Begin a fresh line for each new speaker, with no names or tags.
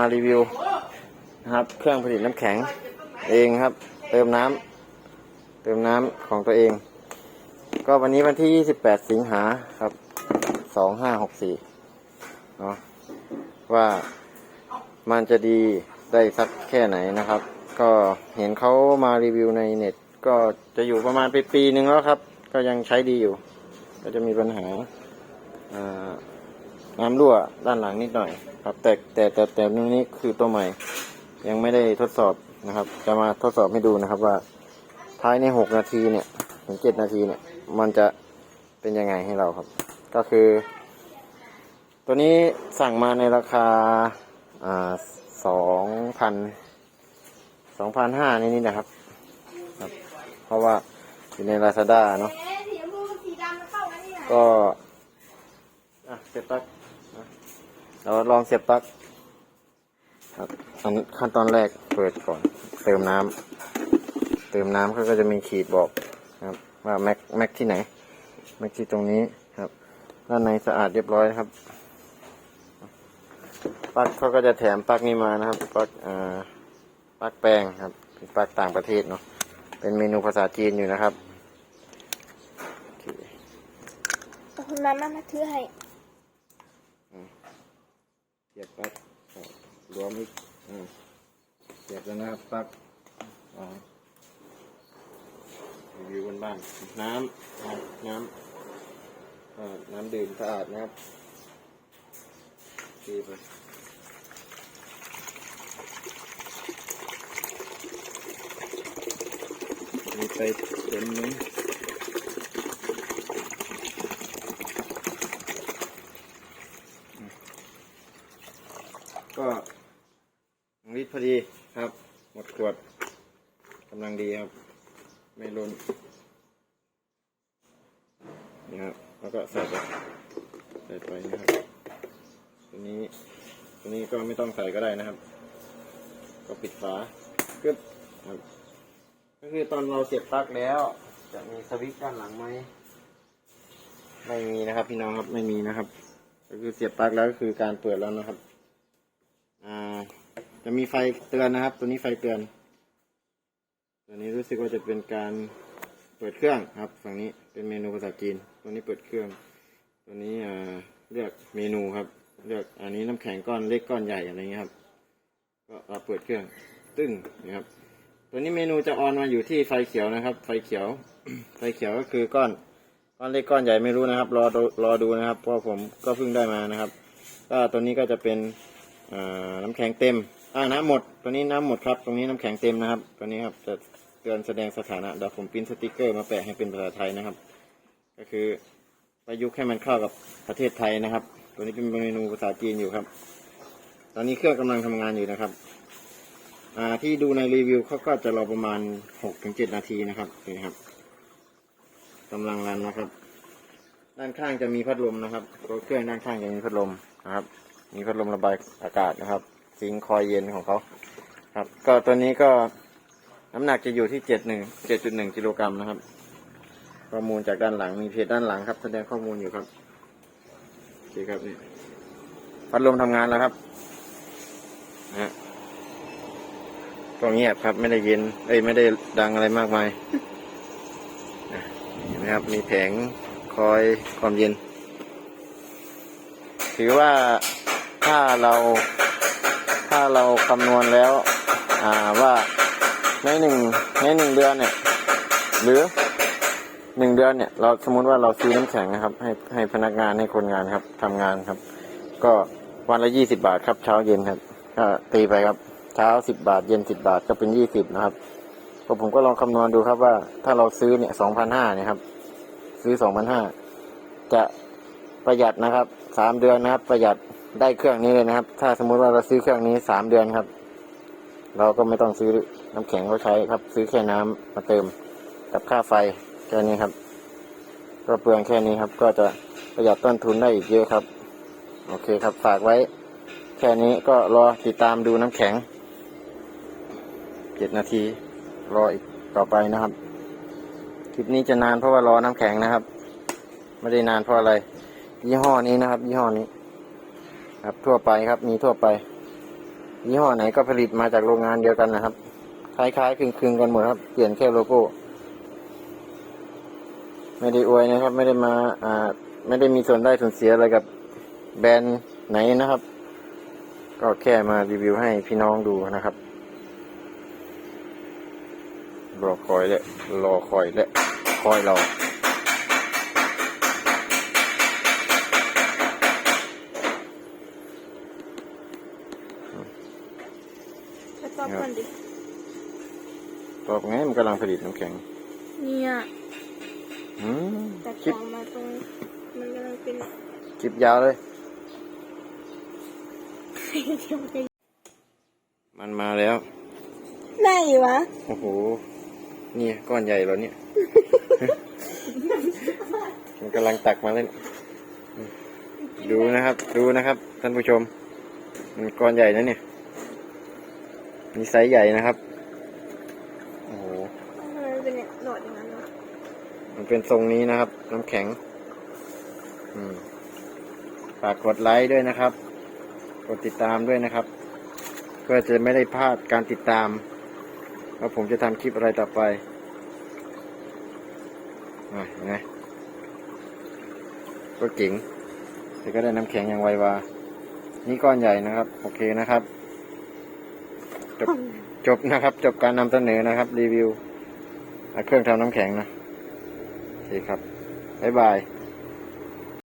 ารีวิวนะครับ เครื่องผลิตน้ำแข็งเองครับ เติมน้ำเติมน้ำของตัวเอง ก็วันนี้วันที่ 28 สิงหาครับ2564เนาะว่ามันจะดีได้สักแค่ไหนนะครับ ก็เห็นเขามารีวิวในเน็ต ก็จะอยู่ประมาณไปปีหนึ่งแล้วครับ ก็ยังใช้ดีอยู่ ก็จะมีปัญหาอ่า น้ำรั่วด้านหลังนิดหน่อยครับ แต่แต่แต่แต่ตรงนี้คือตัวใหม่ ยังไม่ได้ทดสอบนะครับ จะมาทดสอบให้ดูนะครับว่าภายในหกนาทีเนี่ยถึงเจ็ดนาทีเนี่ย มันจะเป็นยังไงให้เราครับ ก็คือ ตัวนี้สั่งมาในราคาอ่าสองพันสองพันห้านี่นี่นะครับครับ เพราะว่าอยู่ใน Lazada เนาะ
เอ๊ะสีชมพูสีดำมันเข้ากันที่ไหน
ก็อะเสียบปลั๊กอะ เราลองเสียบปลั๊กครับอันขั้นตอนแรกเปิดก่อน เติมน้ำเติมน้ำเขาก็จะมีขีดบอกครับ ว่าแม็กแม็กที่ไหน แม็กที่ตรงนี้ครับ ด้านในสะอาดเรียบร้อยครับปลั๊กเขาก็จะแถมปลั๊กนี้มานะครับปลั๊กอ่าปลั๊กแปลงครับเป็นปลั๊กต่างประเทศเนาะเป็นเมนูภาษาจีนอยู่นะครับโอเค
เอาคุณมามามาถือให้
สียบปลั๊กรวมอีกเสียบแล้วนะครับปลั๊กรีวิวบนบ้าน น้ำน้ำน้ำดื่มสะอาดนะครับดีไปมีไปเต็มเลยก็ลิตร พอดีครับ หมดขวดกำลังดีครับ ไม่ล้นนี่ครับแล้วก็ใส่ไปใส่ไปนะครับตัวนี้ตัวนี้ก็ไม่ต้องใส่ก็ได้นะครับ ก็ปิดฝากึบครับก็คือตอนเราเสียบปลั๊กแล้ว จะมีสวิตช์ด้านหลังไหมไม่มีนะครับ พี่น้องครับไม่มีนะครับ ก็คือเสียบปลั๊กแล้วก็คือการเปิดแล้วนะครับ จะมีไฟเตือนนะครับ ตัวนี้ไฟเตือน ตัวนี้รู้สึกว่าจะเป็นการเปิดเครื่องครับ ฝั่งนี้เป็นเมนูภาษาจีน ตัวนี้เปิดเครื่อง ตัวนี้เลือกเมนูครับ เลือกอันนี้น้ำแข็งก้อนเล็กก้อนใหญ่อะไรเงี้ยครับ ก็เราเปิดเครื่อง ตึ้งนะครับ ตัวนี้เมนูจะออนมาอยู่ที่ไฟเขียวนะครับ ไฟเขียว ไฟเขียวก็คือก้อนก้อนเล็กก้อนใหญ่ไม่รู้นะครับ รอดูรอดูนะครับ เพราะผมก็เพิ่งได้มานะครับ ก็ตัวนี้ก็จะเป็นน้ำแข็งเต็ม อ่าน้ำหมด ตัวนี้น้ำหมดครับ ตรงนี้น้ำแข็งเต็มนะครับ ตัวนี้ครับจะเตือนแสดงสถานะเดี๋ยวผมปริ้นสติกเกอร์มาแปะให้เป็นภาษาไทยนะครับ ก็คือประยุกต์ให้มันเข้ากับประเทศไทยนะครับ ตัวนี้เป็นเมนูภาษาจีนอยู่ครับ ตอนนี้เครื่องกำลังทำงานอยู่นะครับอ่าที่ดูในรีวิวเขาก็จะรอประมาณหกถึงเจ็ดนาทีนะครับนี่ครับกำลังรันนะครับ ด้านข้างจะมีพัดลมนะครับตัวเครื่องด้านข้างจะมีพัดลมนะครับ มีพัดลมระบายอากาศนะครับ ซิงค์คอยเย็นของเขาครับ ก็ตัวนี้ก็น้ำหนักจะอยู่ที่เจ็ดหนึ่งเจ็ดจุดหนึ่งกิโลกรัมนะครับ ข้อมูลจากด้านหลังมีเพจด้านหลังครับ แสดงข้อมูลอยู่ครับโอเครับนี่พัดลมทำงานแล้วครับนะฮะก็เงียบครับ ไม่ได้เย็นเอ้ยไม่ได้ดังอะไรมากมายนะเห็นะครับ มีแผงคอยความเย็น ถือว่าถ้าเรา ถ้าเราคำนวณแล้วว่าในหนึ่งในหนึ่งเดือนเนี่ยหรือหนึ่งเดือนเนี่ยเราสมมติว่าเราซื้อน้ำแข็งนะครับ ให้ให้พนักงานให้คนงานครับทำงานครับ ก็วันละยี่สิบาทครับ เช้าเย็นครับก็ตีไปครับเช้าสิบบาท เย็นสิบบาทก็เป็นยี่สิบนะครับก็ผมก็ลองคำนวณดูครับว่า ถ้าเราซื้อเนี่ยสองพันห้าเนี่ยครับ ซื้อสองพันห้าจะประหยัดนะครับสามเดือนนะครับ ประหยัด ได้เครื่องนี้เลยนะครับ ถ้าสมมุติว่าเราซื้อเครื่องนี้สามเดือนครับ เราก็ไม่ต้องซื้อน้ำแข็งเขาใช้ครับ ซื้อแค่น้ำมาเติมกับค่าไฟแค่นี้ครับ ก็เปลืองแค่นี้ครับ ก็จะประหยัดต้นทุนได้อีกเยอะครับ โอเคครับฝากไว้ แค่นี้ก็รอติดตามดูน้ำแข็งเจ็ดนาที รออีกต่อไปนะครับ คลิปนี้จะนานเพราะว่ารอน้ำแข็งนะครับ ไม่ได้นานเพราะอะไร ยี่ห้อนี้นะครับ ยี่ห้อนี้ ครับทั่วไปครับ มีทั่วไปยี่ห้อไหนก็ผลิตมาจากโรงงานเดียวกันนะครับ คล้ายๆคลึงๆกันหมดครับ เปลี่ยนแค่โลโก้ ไม่ได้อวยนะครับ ไม่ได้มาอ่าไม่ได้มีส่วนได้ส่วนเสียอะไรกับแบรนด์ไหนนะครับ ก็แค่มารีวิวให้พี่น้องดูนะครับรอคอยและรอคอยและคอยรอ
ไปตอบก่อนดิ
ตอบไงมันกำลังผลิตน้ำแข็ง
เนี่ย
อืม
แต่
คลิป
ของมาตรงมันกำลังเป็น
คลิปยาวเลย
เทียมกัน
มันมาแล้ว
ไหนวะ
โอ้โหนี่ก้อนใหญ่เหรอเนี่ย มันกำลังตักมาเลยดูนะครับ ดูนะครับ ท่านผู้ชม มันก้อนใหญ่นะเนี่ย มีไซส์ใหญ่นะครับ โอ้โห
ทำไมมันเป็นหลอดอย่างนั้นวะ
มันเป็นทรงนี้นะครับ น้ำแข็ง อืมฝากกดไลค์ด้วยนะครับ กดติดตามด้วยนะครับ เพื่อจะไม่ได้พลาดการติดตามว่าผมจะทำคลิปอะไรต่อไปอะเห็นไหมก็เก๋งแต่ก็ได้น้ำแข็งอย่างไววา นี่ก้อนใหญ่นะครับ โอเคนะครับ จบจบนะครับ จบการนำเสนอนะครับ รีวิวเครื่องทำน้ำแข็งนะโอเคครับ บ๊ายบาย